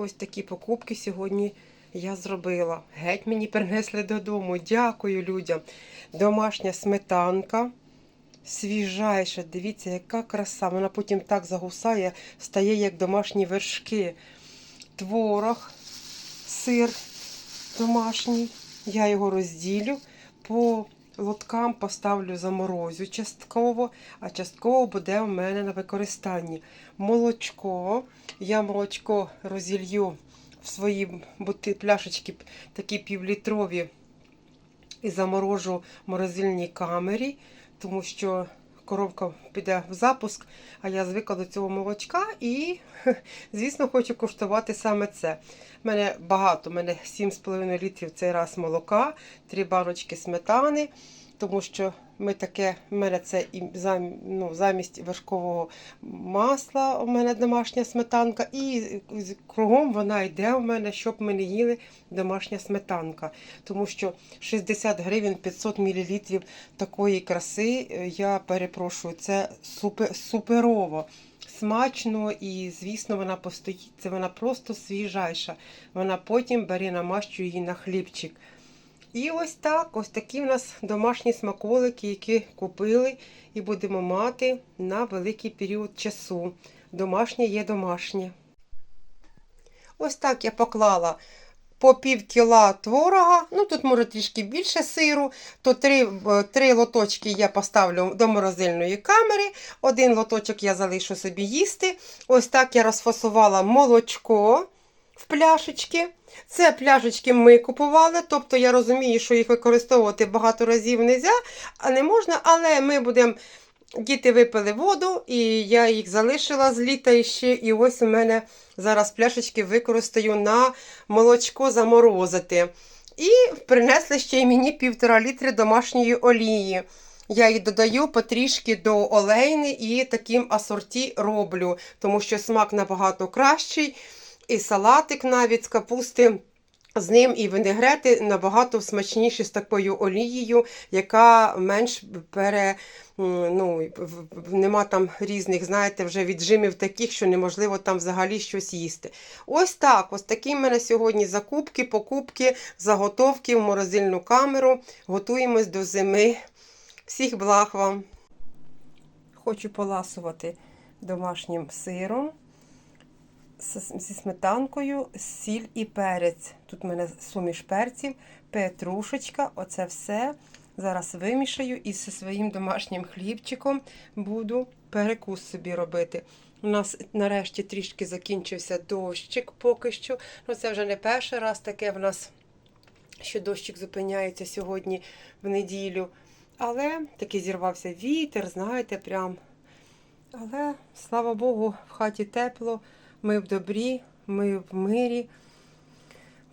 ось такі покупки сьогодні я зробила. Геть мені принесли додому. Дякую людям. Домашня сметанка. Свіжайша, дивіться, яка краса. Вона потім так загусає, стає як домашні вершки. Творог, сир домашній. Я його розділю по лоткам, поставлю заморозю частково, а частково буде у мене на використанні. Молочко. Я молочко розілью в свої бути, пляшечки такі півлітрові і заморожу в морозильній камері, тому що коровка піде в запуск, а я звикла до цього молочка і, звісно, хочу куштувати саме це. У мене багато, у мене 7,5 літрів цей раз молока, 3 баночки сметани, тому що ми таке, в мене це і зам, ну, замість вершкового масла, у мене домашня сметанка, і кругом вона йде у мене, щоб ми не їли домашня сметанка. Тому що 60 гривень 500 мл такої краси, е, я перепрошую, це супер, суперово. Смачно і, звісно, вона постоїть. Це вона просто свіжайша. Вона потім бере намащує її на хлібчик. І ось так, ось такі в нас домашні смаколики, які купили і будемо мати на великий період часу. Домашнє є домашнє. Ось так я поклала по пів кіла творога, ну тут може трішки більше сиру, то три, е, три лоточки я поставлю до морозильної камери, один лоточок я залишу собі їсти. Ось так я розфасувала молочко в пляшечки. Це пляшечки ми купували, тобто я розумію, що їх використовувати багато разів не можна, а не можна, але ми будемо. Діти випили воду, і я їх залишила з літа іще. І ось у мене зараз пляшечки використаю на молочко заморозити. І принесли ще й мені півтора літри домашньої олії. Я її додаю потрішки до олейни і таким асорті роблю, тому що смак набагато кращий. І салатик навіть з капусти. З ним і винегрети набагато смачніші з такою олією, яка менш пере, ну, нема там різних, знаєте, вже віджимів таких, що неможливо там взагалі щось їсти. Ось так, ось такі в мене сьогодні закупки, покупки, заготовки в морозильну камеру. Готуємось до зими. Всіх благ вам! Хочу поласувати домашнім сиром зі сметанкою, сіль і перець. Тут в мене суміш перців, петрушечка, оце все. Зараз вимішаю і зі своїм домашнім хлібчиком буду перекус собі робити. У нас нарешті трішки закінчився дощик поки що. Ну, це вже не перший раз таке в нас, що дощик зупиняється сьогодні в неділю. Але таки зірвався вітер, знаєте, прям. Але слава Богу, в хаті тепло, ми в добрі, ми в мирі,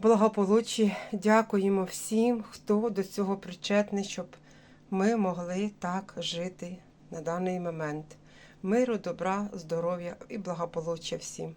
благополуччі. Дякуємо всім, хто до цього причетний, щоб ми могли так жити на даний момент. Миру, добра, здоров'я і благополуччя всім.